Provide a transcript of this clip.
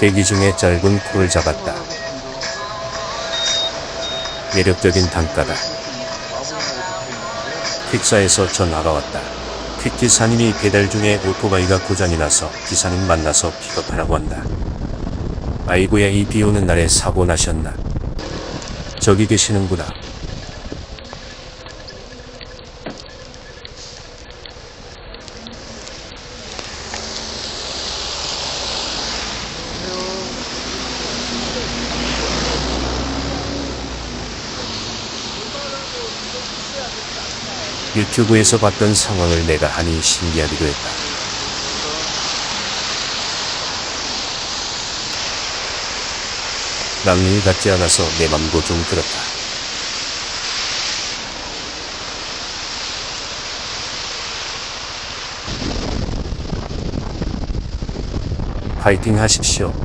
대기 중에 짧은 코를 잡았다. 매력적인 단가다. 픽사에서 전화가 왔다. 퀵 기사님이 배달 중에 오토바이가 고장이 나서 기사님 만나서 픽업하라고 한다. 아이고야 이 비 오는 날에 사고 나셨나? 저기 계시는구나. 유튜브에서 봤던 상황을 내가 하니 신기하기도 했다. 남일 같지 않아서 내 맘도 좀 들었다. 파이팅 하십시오.